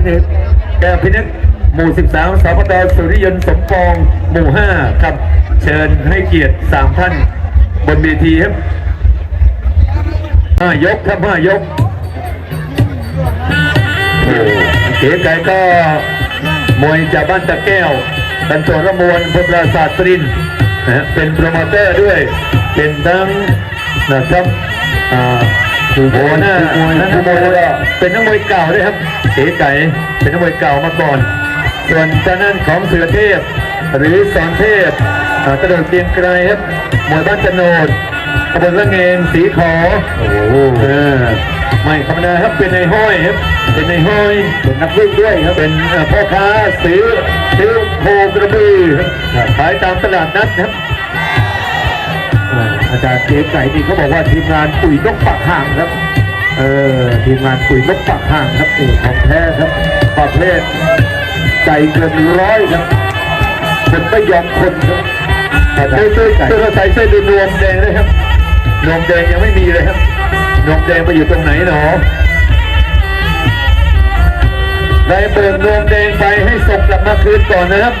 พินึกแก้วพินึกหมู่ 13 สปตสุริยนต์สมปองหมู่ 5 ครับ เชิญให้เกียรติสามท่านบนเวทีครับห้ายกครับห้ายกโอ้เก๋ไก่ก็มวยจากบ้านตะแก้วบรรจงระมวลพลราศาสตรินนะฮะเป็นโปรโมเตอร์ด้วย เป็นทั้งนะครับอ่า ผู้โหหน้าผู้มวยผู้มวยแล้วก็เป็นนักมวยเก่าด้วยครับเก๋ไก่เป็นนักมวยเก่ามาก่อน ส่วนทางด้านของเสือเทพ หรือสอนเทพอ่ากระโดดเกรียงไกรครับมวยบ้านจโนดตำบลละเงงสีขอโอ้โหเออไม่ธรรมดาครับเป็นในห้อยครับเป็นในห้อยเป็นนักวิ่งด้วยครับเป็นเอ่อพ่อค้าซื้อซื้อโคกระบือครับขายตามตลาดนัดครับ อาจารย์เก๋ไก่นี่เขาบอกว่าทีมงานปุ๋ยนกปักห่างครับ เออทีมงานปุ๋ยนกปักห่างครับนี่ของแท้ครับประเภทใจเกินร้อยครับคนไม่ยอมคนครับอาจารซื้อย์ซื้เก๋อไก่ซื้อใส่เสื้อดูนวมแดงเลยครับนวมแดงยังไม่มีเลยครับนวมแดงไปอยู่ตรงไหนหนอได้เปิดนวมแดงไปให้ส่งกลับมาคืนก่อนนะครับ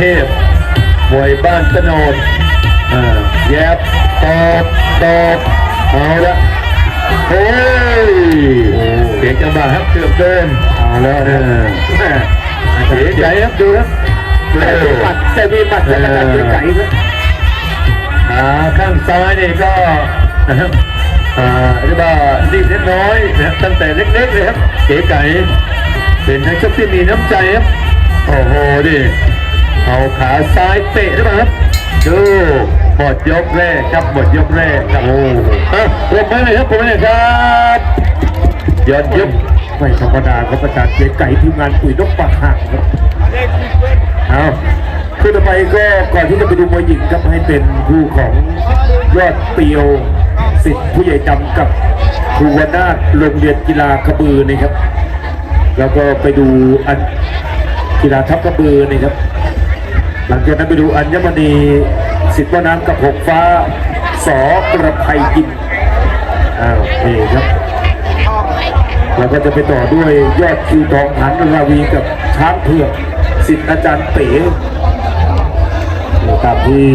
เสือเทพมวยบ้านตะโนดอ่าแยบตอบตอบเอาละโอ้ยเสียงจังหวะครับเกือบเดินเอาแล้วเอนะอแม่เสียใจครับดูครับแต่มีหมัดแต่มีหมัดจากอาจารย์เก๋ไก่ครับขาข้างซ้ายนี่ก็นะครับอ่าเรียกว่ารีบเล็กน้อยนะครับตั้งแต่เล็กๆเลยครับเก๋ไก่เป็นนักชกที่มีน้ำใจครับโอ้โหดิ เอาขาซ้ายเตะหรือเปล่าครับดูหมดยกแรกครับหมดยกแรกครับโอ้อะปรบมือเลยครับปรบมือเลยครับยอดยุบไม่ธรรมดาครับอาจารย์เก๋ไก่ทีมงานปุ๋ยนกปักห่างครับเอาคือต่อไปก็ก่อนที่จะไปดูมวยหญิงครับให้เป็นคู่ของยอดเปียวสิทธิ์ผู้ใหญ่ดำกับครูวนาโรงเรียนกีฬากระบือนี่ครับ แล้วก็ไปดูอันกีฬาทัพกระบือนี่ครับ หลังจากนั้นไปดูอัญมณีสิทธิ์ว่าน้ำกับหกฟ้าสอกระไพยิมอ้าวนี่ครับแล้วก็จะไปต่อด้วยยอดคิวทองหันราวีกับช้างเผือกสิทธิ์อาจารย์เป๋นี่ตามที่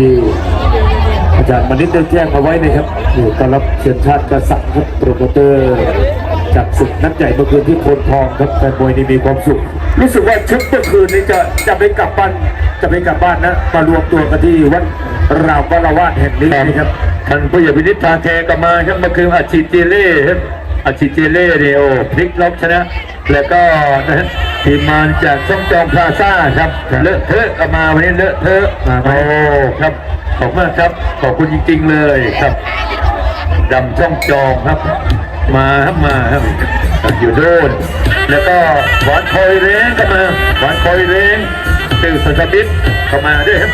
อาจารย์มณิตได้แจ้งเอาไว้นะครับนี่ต้อนรับเชิญชาติกษัตริย์ครับโปรโมเตอร์จากศึกนัดใหญ่เมื่อคืนที่โพนทองครับแฟนมวยนี่มีความสุข รู้สึกว่าชุดเมื่อคืนนี้จะจะไปกลับบ้านจะไปกลับบ้านนะมารวมตัวกันที่วัดรามวรวาสแห่งนี้นะครับท่านผู้ใหญ่พินิจทาแทก็มาครับเมื่อคืนอาชิเจเล่ครับอาชิเจเล่เนี่ยโอ้พลิกล็อกชนะ แล้วก็นะฮะทีมงานจากช่องจองพลาซ่าครับเลอะเทอะก็มาวันนี้เลอะเทอะมาไหมโอ้ครับขอบคุณมากครับขอบคุณจริง ๆ เลยครับดำช่องจองครับ มาครับมาครับอยู่โดนแล้วก็หวานคอยเร้งก็มาหวานคอยเร้ง ตื่นสันสบิดเข้ามาด้วยครับ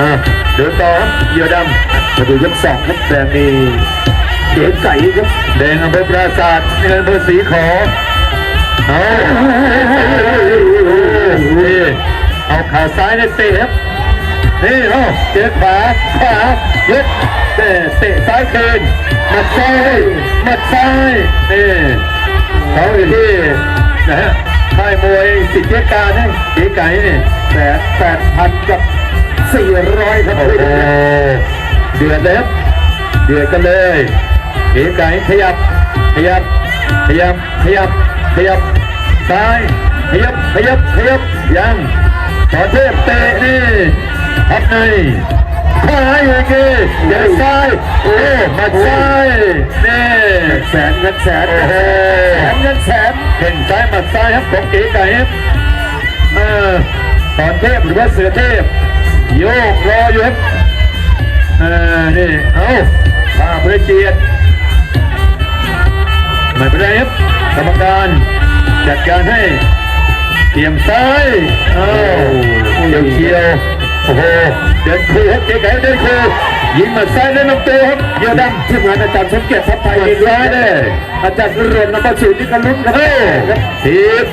อ่าเดินต่อครับเยื่อดำมาดูยกสองครับแดงนี่เก๋ไก่ครับแดงอำเภอปราศาสตร์เงินอำเภอศรีขอเอานี่เอาขาซ้ายเนี่ยเตะครับนี่โอ้เจอขวาขวายึดเตะเตะซ้ายคืนหมัดซ้ายหมัดซ้ายนี่เขาอยู่ที่นะฮะ ค่ายมวยสิทธิการให้ตีไก่นี่แสนแปดพันกับสี่ร้อยครับโอ้โหเดือดเลยครับเดือดกันเลยเก๋ไก่ขยับ ขยับ ขยับ ขยับ ขยับ ซ้าย ขยับ ขยับ ขยับ ยังต่อเทพเตะนี่ทับใน ขวาอีกทีเดี๋ยวซ้ายโอ้มัดซ้ายนี่แสนเงินแสนแสนเงินแสนเข่งซ้ายมัดซ้ายครับของเก๋ไก่ครับเออตอนเทพหรือว่าเสือเทพโยกรออยู่ครับเออนี่เอาผ้าเพื่อเจียดไม่เป็นไรครับกรรมการจัดการให้เตรียมซ้ายเอาเขียวเขียว โอ้โหเดินคู่ครับเก๋ไก่เดินคู่ยิงหมัดซ้ายแล้วลำตัวครับเยอะดทีมงานอาจารย์สมเกียรติทัพไทยำหมัดซ้ายเลยอาจารย์รุ่นนำมาสู่ที่กันลุ้นครับเอ้ยครับทีบ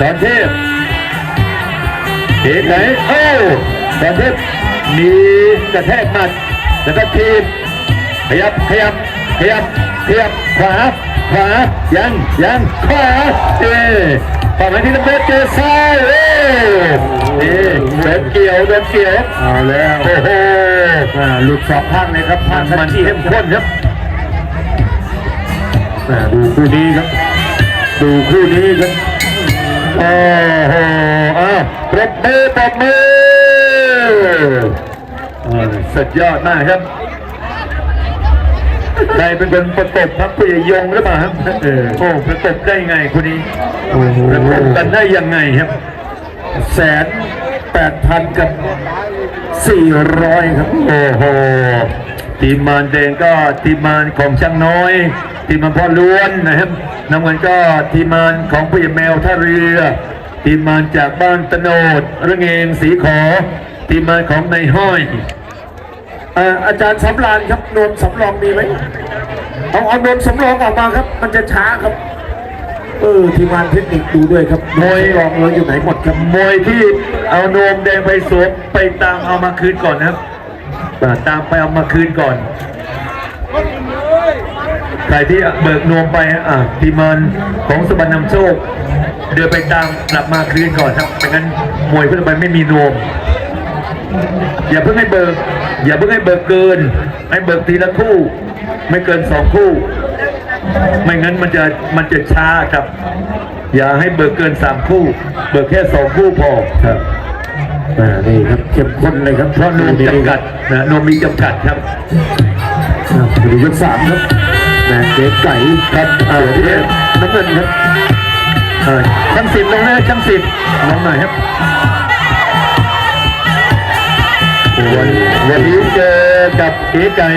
สอนเทพทีบไหนเอ้าสอนเทพมีกระแทกหมัดแล้วก็ทีบขยับขยับขยับขยับขวาขวายังยังขวาเอ้ฝั่งที่ตะเบ็ดเจอซ้ายเอ้ย นี่เดินเกี่ยวเดินเกี่ยวเอาแล้วโอ้โหอ่าหลุดสองข้างเลยครับมันมันทีเข้มข้นครับอ่าดูคู่นี้ครับ ดูคู่นี้ครับโอ้โหอะปรบมือปรบมืออ่าสุดยอดมากครับใครเป็นคนประกบพักผู้ใหญ่ยงหรือเปล่าครับเออโอ้ประกบได้ไงคนนี้โอ้โหประกบกันได้ยังไงครับ แสนแปดพันกับสี่ร้อยครับ โอ้โห ทีมมารแดงก็ทีมมารของช่างน้อย ทีมมารพ่อล้วนนะครับน้ำเงินก็ทีมมารของผู้ใหญ่แมวท่าเรือ ทีมมารจากบ้านตโนดระเงงสีขอ ทีมมารของนายห้อยเอ่อาจารย์สำรานครับนมสำรองมีไหมเอาเอานมสำรองออกมาครับ มันจะช้าครับ เออทีมงานเทคนิคดูด้วยครับนวมสำรองเราอยู่ไหนหมดครับมวยที่เอานวมแดงไปสวมไปตามเอามาคืนก่อนนะครับอ่าตามไปเอามาคืนก่อนใครที่เบิกนวมไปอะทีมงานของสบันนำโชค เดินไปตามกลับมาคืนก่อนครับไม่งั้นมวยเพื่อนไปไม่มีนวม อย่าเพิ่งให้เบิก อย่าเพิ่งให้เบิกเกิน ให้เบิกทีละคู่ ไม่เกินสองคู่ ไม่งั้นมันจะมันจะช้าครับ อย่าให้เบิกเกินสามคู่ เบิกแค่สองคู่พอครับอ่านี่ครับเข้มข้นเลยครับเพราะนวมจำกัดนะนวมมีจำกัดครับอ่าดูยกสามครับแหม่เก๋ไก่ครับอ่าที่นี่น้ำเงินครับเออช่างสิบลงนะช่างสิบลงหน่อยครับวันวันนี้เจอกับเก๋ไก่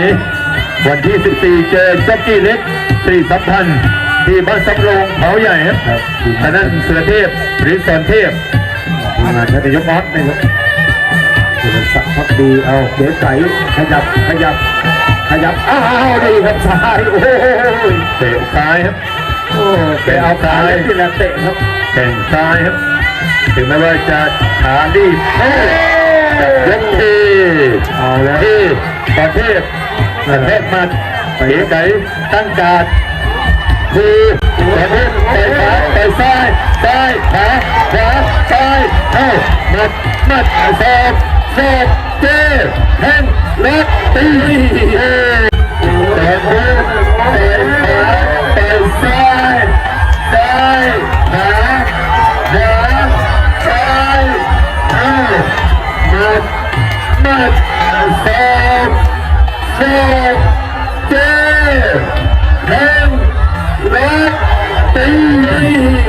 วันที่ 14 เจอจ็อกกี้เล็กสี่สัมพันธ์ที่บ้านสำโรงเขาใหญ่ครับครับอันนั้นเสือเทพหรือสอนเทพทีมงานท่านนายกออสนะครับคุณศักดิ์พักดีเอาเก๋ไก่ขยับขยับ ขยับอ้าวดีครับซ้ายโอ้โหเตะซ้ายครับโอ้ไปเอาขาเลยที่แหลมเตะครับแข่งซ้ายครับถึงแม้ว่าจะขาดีบเอ้ยยกทีเอาแล้วที่ประเทศ ประเทศมัดเก๋ไก่ตั้งการคือประเทศไปขวาไปซ้ายซ้ายขาขวาซ้ายเอ้ามัดมัดสอบสอบเจ้แทงและตีเอ้ยแต่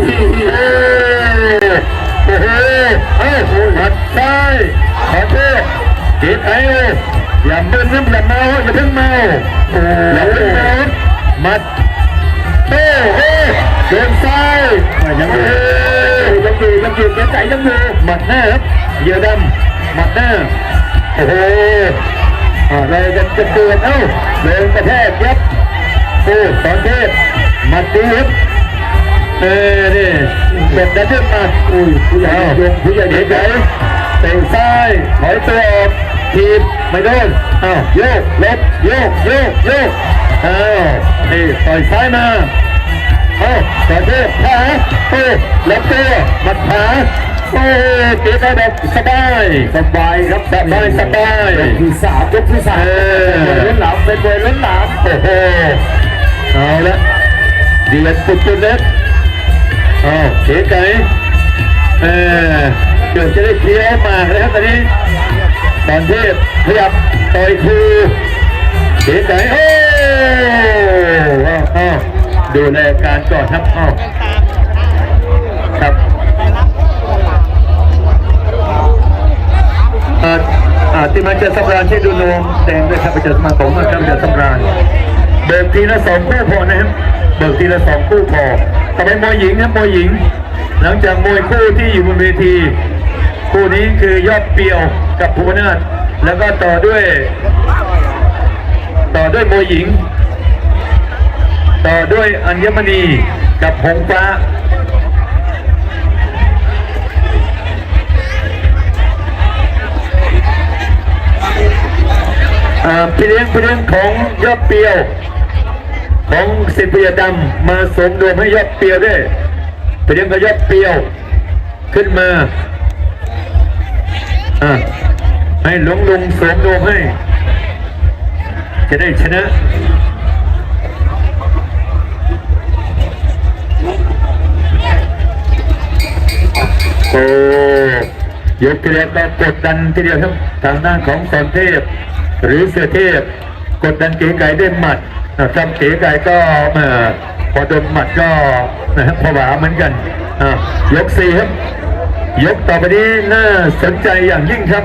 โอ้โหเอ้าหัดซ้ายขอโทษเกียรไอ้อย่าเบิ้ลน้ำอย่าเมาอย่าเพิ่งเมาอย่าเพิ่งเมามัดโอ้โหเดินซ้ายยังอเอ้ยู่ยยังอยู่ยังอยู่เก๋ไก่ยังอยู่หมัดหน้าครับเยอดำหมัดหน้าโอ้โหอ่าเราจะจะเตือนเอ้าเดินกระแทกยับโอ้สอนเทพมัดดีครับ เออนี่เป็ดดันเดิลมาอุ้ยผู้ใหญ่ยงผู้ใหญ่เด็กกไหนเตะซ้ายถอยตัวออกทีบไม่โดนอ้าวโยกลบโยกโยกโยกอ้าวนี่ต่อยซ้ายมาเอ้าต่อเทพขาโอ้ลำตัวหมัดขาโอ้เก๋ไปแบบสบายสบายครับสบายสบายยกที่สามยกที่สามเป็นมวยล้นหลามเป็นมวยล้นหลามโอ้โหเอาละดือดปุดปุดเล็ก อาเก๋ไก่เออเกือบจะได้เคี้ยวหมานะครับตอนนี้ตอนเทพขยับต่อยคูเก๋ไก่โอ้เอาเอาดูแลการก่อนครับเอาครับเอ่ออ่าที่มาเจอสำราญช่ดูนวมแดงด้วยครับไปเจอสมาคมมาครับเจอสำราญเบิกทีละสองคู่พอนะครับเบิกทีละสองคู่พอ ต่อไปมวยหญิงครับมวยหญิง หลังจากมวยคู่ที่อยู่บนเวที คู่นี้คือยอดเปียวกับภูวนาถแล้วก็ต่อด้วย ต่อด้วยมวยหญิง ต่อด้วยอัญมณีกับหงฟ้าอ่าพี่เลี้ยงพี่เลี้ยงของยอดเปียว ของสิบเปียดำมาสมรวมให้ยอดเปียวด้วยเพียงกับยอดเปียว ขึ้นมาอ่าให้หลวงลุงสมรวมให้ จะได้ชนะโอ้ยกเกลียก็กดดันทีเดียวครับทางด้านของสอนเทพ หรือเสือเทพ กดดันเก๋ไก่ได้หมัด นะครับเก๋ไก่ก็พอโดนหมัดก็นะครับผวาเหมือนกันอะยกสี่ครับ ยกต่อไปนี้น่าสนใจอย่างยิ่งครับ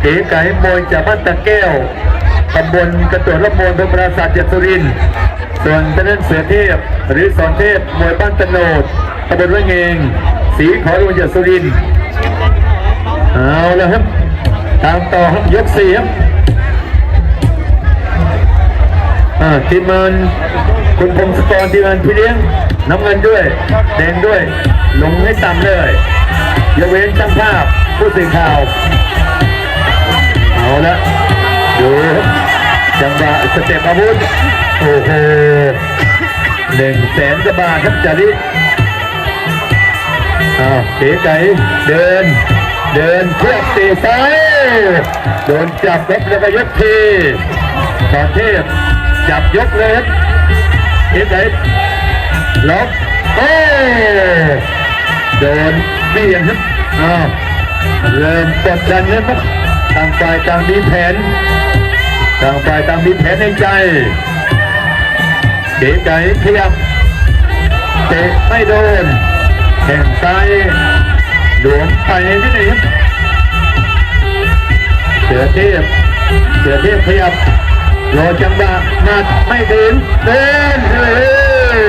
เก๋ไก่มวยจากบ้านตะแก้วตำบลกระตัวละมวลเป็นปราสาทเจดสุรินส่วนเป็นนั้นเสือเทพหรือสอนเทพมวยบ้านตะโนดตำบลวะเงงสีขอรวเจดสุรินเอาแล้วครับตามต่อครับยกสี่ครับ อ่าทีมงานคุณพงศกรทีมงานพี่เลี้ยงน้ำเงินด้วย แดงด้วย ลงให้ต่ำเลยยกเว้นช่างภาพผู้สื่อข่าวเอาละดูจังหวะสเต็ปอาวุธโอ้โหหนึ่งแสนกบาทครับจาริอ้าวเก๋ไก่เดิน เดินเทียบตีซ้ายโดนจับครับแล้วก็ยกทีตอนเทพ จับยกเลยครับเก๋ไก่ล็อกโอ้โดนเบี่ยงครับอ้าวเริ่มกดดันนะครับต่างฝ่ายต่างมีแผนต่างฝ่ายต่างมีแผนในใจเก๋ไก่ขยับเตะไม่โดนแข่งซ้ายหลวมไปที่ไหนครับเสือเทพเสือเทพขยับ รอจังหวะมาไม่ถึงเดินเฮ้ย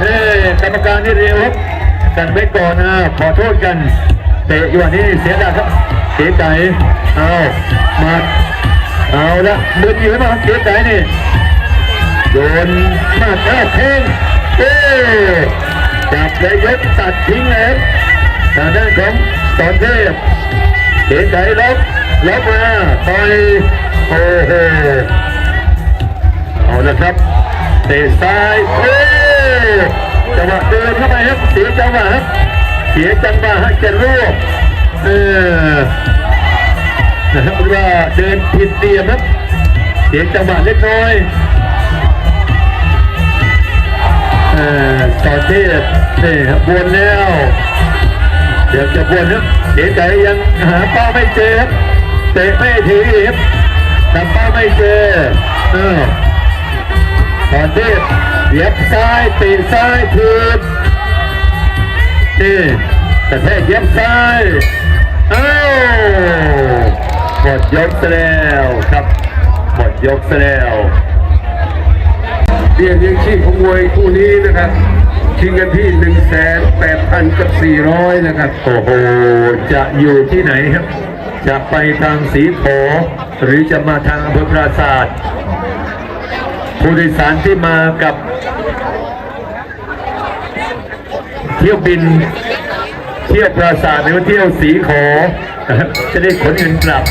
เฮ้ยกรรมการนี่เร็วครับกันไว้ก่อนนะขอโทษกันเตะอยู่อันนี้เสียดายครับเก๋ไก่เอามาเอาละมืออยู่ไหมครับเก๋ไก่นี่โดนมาแท้แทงเอ้จับเลยยกตัดทิ้งเลยทางด้านของตอนเทพเก๋ไก่ล็อกล็อกมาต่อยโอ้โห เอาละครับเตะซ้ายเอ้จังหวะเดินเข้าไปครับเสียจังหวะครับเสียจังหวะฮะจะรวบเออนะครับว่าเดินผิดเตียมครับเสียจังหวะเล็กน้อยเออตอนที่นี่ครับวนแล้วเดี๋ยวจะวนนะเดี๋ยวใจยังหาเป้าไม่เจอครับเตะไม่ถึงครับทำเป้าไม่เจอเออ ตอนที่เยียบซ้ายตีซ้ายถีบนี่แต่แท้เยียบซ้ายเอ้าหมดยกแล้วครับ หมดยกแล้วเบี้ยเลี้ยงชีพของมวยคู่นี้นะครับชิงกันที่1นึ่งแสนแปดพันกับสี่ร้อยนะครับ โอ้โห จะอยู่ที่ไหนครับ จะไปทางสีโขหรือจะมาทางอำเภอปราศาสตร์ ผู้โดยสารที่มากับ เที่ยวบิน เที่ยวปราศาสตร์หรือเที่ยวสีขนะครับจะได้ขนเงินกลับ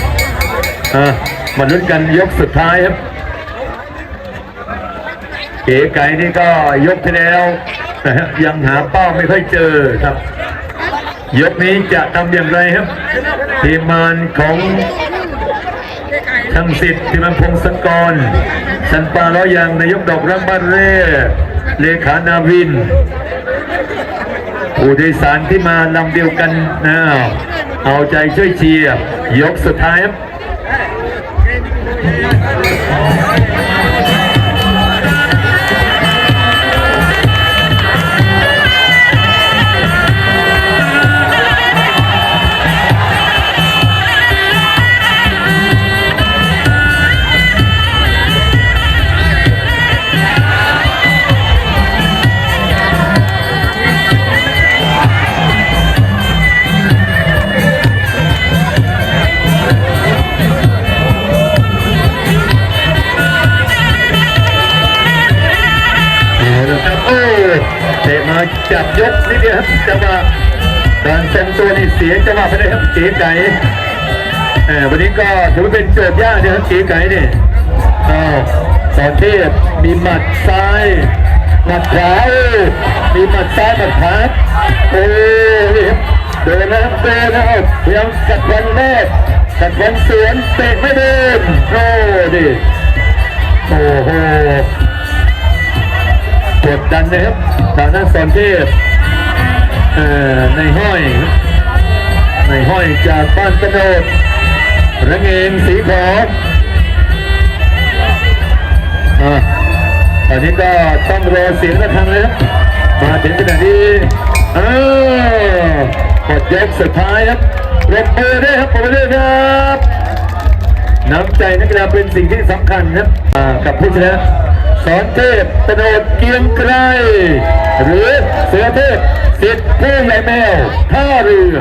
มาลุ้นกันยกสุดท้ายครับ เก๋ไก่นี่ก็ยกที่แล้วนะฮะยังหาเป้าไม่ค่อยเจอครับ ยกนี้จะทำอย่างไรครับ ทีมงานของ ช่างสิทธิ์ทีมงานพงศกร สันปาล้อยางนายกดอกรักบ้านเร่เลขานาวิน ผู้โดยสารที่มาลำเดียวกันนะเอาใจช่วยเชียร์ยกสุดท้าย เสียงจังหวะไปเลยครับเก๋ไก่เออวันนี้ก็ถือว่าเป็นโจทย์ยากนะครับเก๋ไก่เนี่ยอ้าวสอนเทพมีหมัดซ้ายหมัดขวามีหมัดซ้ายหมัดขวาโอ้นี่ครับเดินนะครับเดินนะครับพยายามกัดวันแรกกัดวันสวนเตะไม่เดินโอ้ดิโอ้โหกดดันนะครับทางด้านสอนเทพเอ่อในห้อย ในห้อยจากบ้านกระโดดระเงงสีขาวอะตอนนี้ก็ต้องรอเสียงระฆังเลยครับมาถึงขณะนี้เออกดยกสุดท้ายครับปรบมือด้วยครับปรบมือด้วยครับน้ำใจนักกีฬาเป็นสิ่งที่สำคัญครับอ่ากับผู้ชนะสอนเทพตโนดเกียงไกรหรือเสือเทพสิทธิ์ผู้ใหญ่แมวท่าเรือ